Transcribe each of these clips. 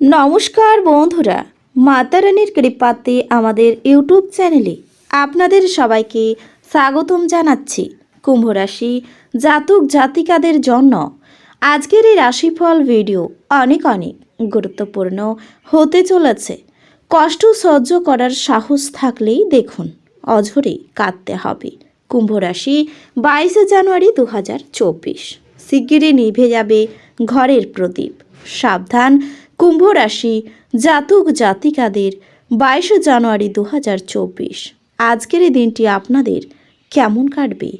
নমস্কার বন্ধুরা মাতারানির কৃপাতে আমাদের ইউটিউব চ্যানেলে আপনাদের সবাইকে স্বাগতম জানাচ্ছি কুম্ভ রাশি জাতক জাতিকাদের জন্য। আজকের এই রাশিফল ভিডিও অনেক অনেক গুরুত্বপূর্ণ হতে চলেছে। কষ্ট সহ্য করার সাহস থাকলেই দেখুন, অঝরে কাঁদতে হবে। কুম্ভ রাশি বাইশে জানুয়ারি দু হাজার চব্বিশ। শিগগিরই নিভে যাবে ঘরের প্রদীপ। সাবধান কুম্ভ রাশি জাতক জাতিকাদের বাইশে জানুয়ারি দু হাজার চব্বিশ। আজকের এই দিনটি আপনাদের কেমন কাটবে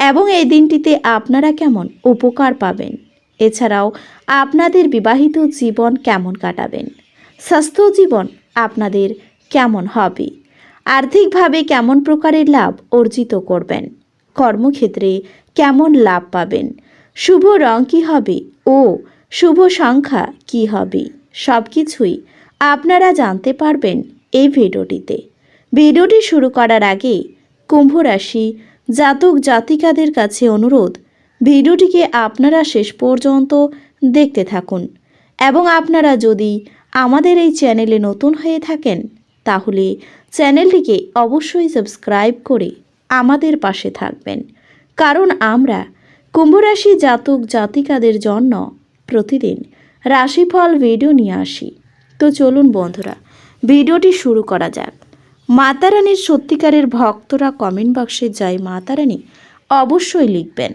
এবং এই দিনটিতে আপনারা কেমন উপকার পাবেন? এছাড়াও আপনাদের বিবাহিত জীবন কেমন কাটাবেন? স্বাস্থ্য জীবন আপনাদের কেমন হবে? আর্থিকভাবে কেমন প্রকারের লাভ অর্জিত করবেন? কর্মক্ষেত্রে কেমন লাভ পাবেন? শুভ রং কী হবে ও শুভ সংখ্যা কী হবে? সব কিছুই আপনারা জানতে পারবেন এই ভিডিওটিতে। ভিডিওটি শুরু করার আগে কুম্ভ রাশি জাতক জাতিকাদের কাছে অনুরোধ, ভিডিওটিকে আপনারা শেষ পর্যন্ত দেখতে থাকুন এবং আপনারা যদি আমাদের এই চ্যানেলে নতুন হয়ে থাকেন, তাহলে চ্যানেলটিকে অবশ্যই সাবস্ক্রাইব করে আমাদের পাশে থাকবেন। কারণ আমরা কুম্ভরাশি জাতক জাতিকাদের জন্য প্রতিদিন রাশিফল ভিডিও নিয়ে আসি। তো চলুন বন্ধুরা ভিডিওটি শুরু করা যাক। মাতারানির সত্যিকারের ভক্তরা কমেন্ট বক্সে জয় মাতারানী অবশ্যই লিখবেন।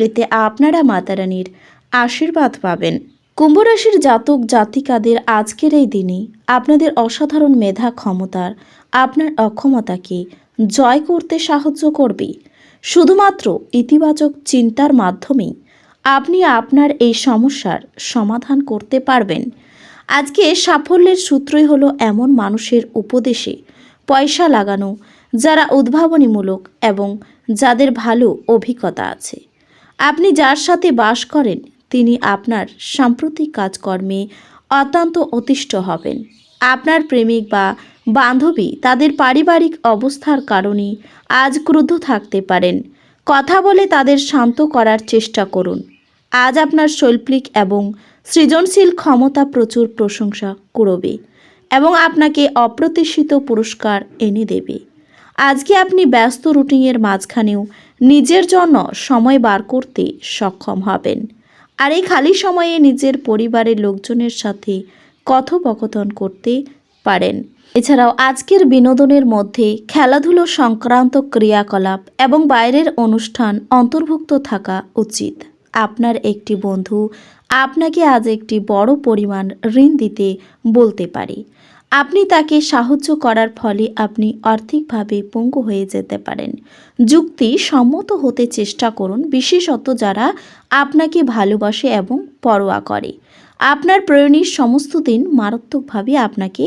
এতে আপনারা মাতারানীর আশীর্বাদ পাবেন। কুম্ভরাশির জাতক জাতিকাদের আজকের এই দিনে আপনাদের অসাধারণ মেধা ক্ষমতার আপনার অক্ষমতাকে জয় করতে সাহায্য করবে। শুধুমাত্র ইতিবাচক চিন্তার মাধ্যমেই আপনি আপনার এই সমস্যার সমাধান করতে পারবেন। আজকে সাফল্যের সূত্রই হলো এমন মানুষের উপদেশে পয়সা লাগানো, যারা উদ্ভাবনীমূলক এবং যাদের ভালো অভিজ্ঞতা আছে। আপনি যার সাথে বাস করেন, তিনি আপনার সাম্প্রতিক কাজকর্মে অত্যন্ত অতিষ্ঠ হবেন। আপনার প্রেমিক বা বান্ধবী তাদের পারিবারিক অবস্থার কারণে আজ ক্রুদ্ধ থাকতে পারেন। কথা বলে তাদের শান্ত করার চেষ্টা করুন। আজ আপনার শৈল্পিক এবং সৃজনশীল ক্ষমতা প্রচুর প্রশংসা করবে এবং আপনাকে অপ্রত্যাশিত পুরস্কার এনে দেবে। আজকে আপনি ব্যস্ত রুটিনের মাঝখানেও নিজের জন্য সময় বার করতে সক্ষম হবেন। আর এই খালি সময়ে নিজের পরিবারের লোকজনের সাথে কথোপকথন করতে পারেন। এছাড়াও আজকের বিনোদনের মধ্যে খেলাধুলো সংক্রান্ত ক্রিয়াকলাপ এবং বাইরের অনুষ্ঠান অন্তর্ভুক্ত থাকা উচিত। আপনার একটি বন্ধু আপনাকে আজ একটি বড় পরিমাণ ঋণ দিতে বলতে পারে। আপনি তাকে সাহায্য করার ফলে আপনি আর্থিকভাবে পঙ্গু হয়ে যেতে পারেন। যুক্তি সম্মত হতে চেষ্টা করুন, বিশেষত যারা আপনাকে ভালোবাসে এবং পরোয়া করে। আপনার প্রয়োজনীয় সমস্ত দিন মারাত্মকভাবে আপনাকে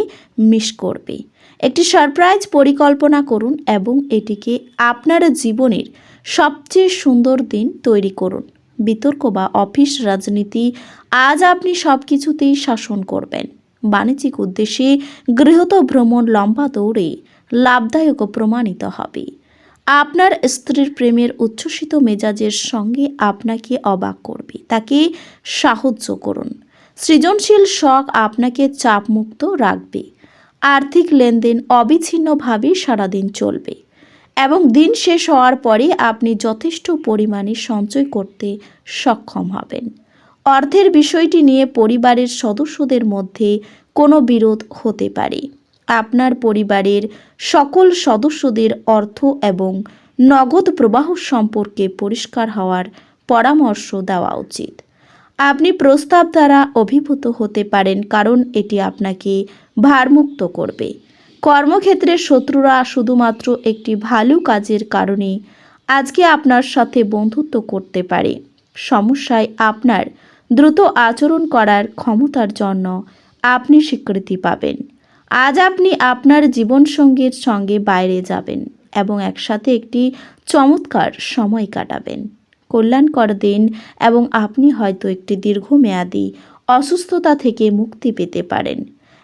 মিস করবে। একটি সারপ্রাইজ পরিকল্পনা করুন এবং এটিকে আপনার জীবনের সবচেয়ে সুন্দর দিন তৈরি করুন। বিতর্ক বা অফিস, রাজনীতি, আজ আপনি সব কিছুতেই শাসন করবেন। বাণিজ্যিক উদ্দেশ্যে গৃহত ভ্রমণ লম্বা দৌড়ে লাভদায়ক প্রমাণিত হবে। আপনার স্ত্রীর প্রেমের উচ্ছ্বসিত মেজাজের সঙ্গে আপনাকে অবাক করবে। তাকে সাহায্য করুন। সৃজনশীল শখ আপনাকে চাপমুক্ত রাখবে। আর্থিক লেনদেন অবিচ্ছিন্নভাবে সারাদিন চলবে এবং দিন শেষ হওয়ার পরে আপনি যথেষ্ট পরিমাণে সঞ্চয় করতে সক্ষম হবেন। অর্থের বিষয়টি নিয়ে পরিবারের সদস্যদের মধ্যে কোনো বিরোধ হতে পারে। আপনার পরিবারের সকল সদস্যদের অর্থ এবং নগদ প্রবাহ সম্পর্কে পরিষ্কার হওয়ার পরামর্শ দেওয়া উচিত। আপনি প্রস্তাব দ্বারা অভিভূত হতে পারেন, কারণ এটি আপনাকে ভারমুক্ত করবে। কর্মক্ষেত্রে শত্রুরা শুধুমাত্র একটি ভালো কাজের কারণে আজকে আপনার সাথে বন্ধুত্ব করতে পারে। সমস্যায় আপনার দ্রুত আচরণ করার ক্ষমতার জন্য আপনি স্বীকৃতি পাবেন। আজ আপনি আপনার জীবনসঙ্গীর সঙ্গে বাইরে যাবেন এবং একসাথে একটি চমৎকার সময় কাটাবেন। কল্যাণকর দিন এবং আপনি হয়তো একটি দীর্ঘমেয়াদী অসুস্থতা থেকে মুক্তি পেতে পারেন।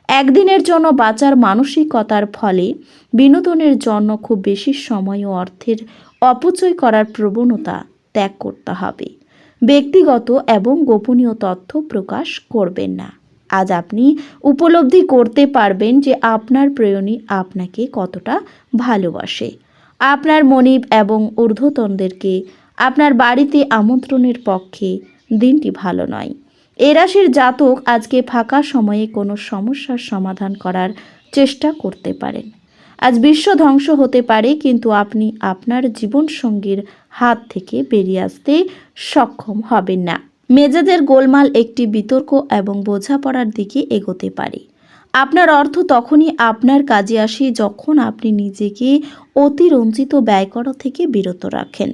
একদিনের জন্য বাঁচার মানসিকতার ফলে বিনোদনের জন্য খুব বেশি সময় ও অর্থের অপচয় করার প্রবণতা ত্যাগ করতে হবে। ব্যক্তিগত এবং গোপনীয় তথ্য প্রকাশ করবেন না। আজ আপনি উপলব্ধি করতে পারবেন যে আপনার প্রেয়নী আপনাকে কতটা ভালোবাসে। আপনার মনিব এবং ঊর্ধ্বতনদেরকে আপনার বাড়িতে আমন্ত্রণের পক্ষে দিনটি ভালো নয়। এ রাশির জাতক আজকে ফাঁকা সময়ে কোনো সমস্যার সমাধান করার চেষ্টা করতে পারেন। আজ বিশ্ব ধ্বংস হতে পারে, কিন্তু আপনি আপনার জীবনসঙ্গীর হাত থেকে বেরিয়ে আসতে সক্ষম হবেন না। মেজাজের গোলমাল একটি বিতর্ক এবং বোঝাপড়ার দিকে এগোতে পারে। আপনার অর্থ তখনই আপনার কাজে আসে যখন আপনি নিজেকে অতিরঞ্জিত ব্যয় করা থেকে বিরত রাখেন।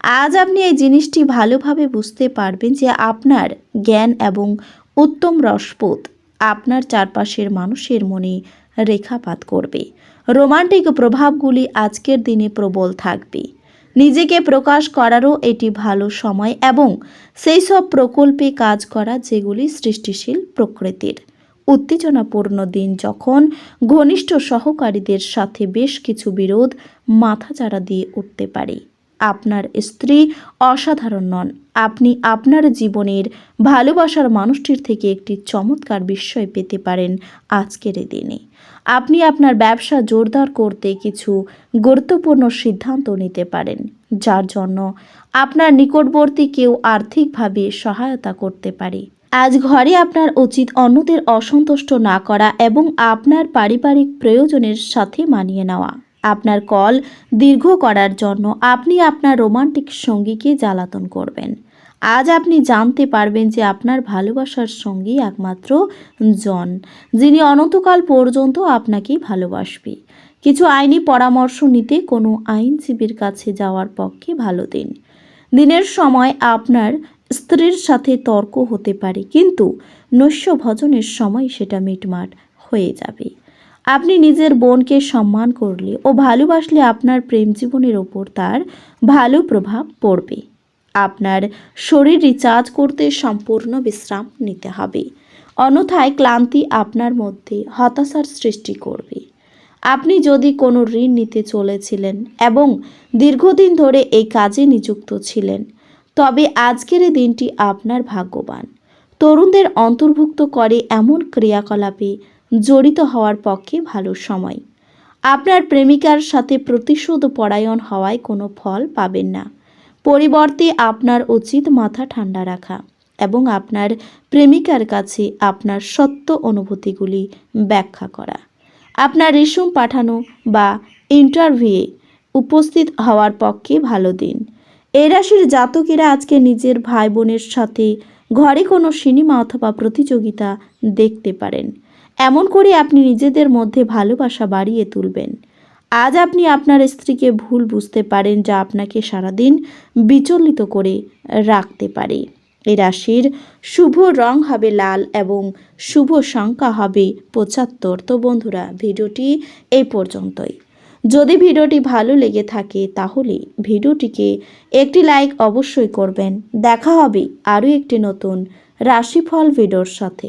আজ আপনি এই জিনিসটি ভালোভাবে বুঝতে পারবেন যে আপনার জ্ঞান এবং উত্তম রসবোধ আপনার চারপাশের মানুষের মনে রেখাপাত করবে। রোমান্টিক প্রভাবগুলি আজকের দিনে প্রবল থাকবে। নিজেকে প্রকাশ করারও এটি ভালো সময় এবং সেই সব প্রকল্পে কাজ করা যেগুলি সৃষ্টিশীল প্রকৃতির। উত্তেজনাপূর্ণ দিন যখন ঘনিষ্ঠ সহকারীদের সাথে বেশ কিছু বিরোধ মাথাচাড়া দিয়ে উঠতে পারে। আপনার স্ত্রী অসাধারণ নন। আপনি আপনার জীবনের ভালোবাসার মানুষটির থেকে একটি চমৎকার বিস্ময় পেতে পারেন আজকের দিনে। আপনি আপনার ব্যবসা জোরদার করতে কিছু গুরুত্বপূর্ণ সিদ্ধান্ত নিতে পারেন, যার জন্য আপনার নিকটবর্তী কেউ আর্থিকভাবে সহায়তা করতে পারে। আজ ঘরে আপনার উচিত অন্যদের অসন্তুষ্ট না করা এবং আপনার পারিবারিক প্রয়োজনের সাথে মানিয়ে নেওয়া। আপনার কল দীর্ঘ করার জন্য আপনি আপনার রোমান্টিক সঙ্গীকে জ্বালাতন করবেন। আজ আপনি জানতে পারবেন যে আপনার ভালোবাসার সঙ্গী একমাত্র জন, যিনি অনন্তকাল পর্যন্ত আপনাকেই ভালোবাসবে। কিছু আইনি পরামর্শ নিতে কোনো আইনজীবীর কাছে যাওয়ার পক্ষে ভালো দিন। দিনের সময় আপনার স্ত্রীর সাথে তর্ক হতে পারে, কিন্তু নৈশ ভজনের সময় সেটা মিটমাট হয়ে যাবে। আপনি নিজের বোনকে সম্মান করলে ও ভালোবাসলে আপনার প্রেম জীবনের ওপর তার ভালো প্রভাব পড়বে। আপনার শরীর রিচার্জ করতে সম্পূর্ণ বিশ্রাম নিতে হবে। অন্যথায় ক্লান্তি আপনার মধ্যে হতাশার সৃষ্টি করবে। আপনি যদি কোনো ঋণ নিতে চলেছিলেন এবং দীর্ঘদিন ধরে এই কাজে নিযুক্ত ছিলেন, তবে আজকের এই দিনটি আপনার ভাগ্যবান। তরুণদের অন্তর্ভুক্ত করে এমন ক্রিয়াকলাপে জড়িত হওয়ার পক্ষে ভালো সময়। আপনার প্রেমিকার সাথে প্রতিশোধ পরায়ণ হওয়ায় কোনো ফল পাবেন না। পরিবর্তে আপনার উচিত মাথা ঠান্ডা রাখা এবং আপনার প্রেমিকার কাছে আপনার সত্য অনুভূতিগুলি ব্যাখ্যা করা। আপনার রেশম পাঠানো বা ইন্টারভিউয়ে উপস্থিত হওয়ার পক্ষে ভালো দিন। এই রাশির জাতকেরা আজকে নিজের ভাই বোনের সাথে ঘরে কোনো সিনেমা অথবা প্রতিযোগিতা দেখতে পারেন। এমন করে আপনি নিজেদের মধ্যে ভালোবাসা বাড়িয়ে তুলবেন। আজ আপনি আপনার স্ত্রীকে ভুল বুঝতে পারেন যা আপনাকে সারাদিন বিচলিত করে রাখতে পারে। এ রাশির শুভ রং হবে লাল এবং শুভ সংখ্যা হবে পঁচাত্তর। তো বন্ধুরা, ভিডিওটি এই পর্যন্তই। যদি ভিডিওটি ভালো লেগে থাকে তাহলে ভিডিওটিকে একটি লাইক অবশ্যই করবেন। দেখা হবে আরও একটি নতুন রাশিফল ভিডিওর সাথে।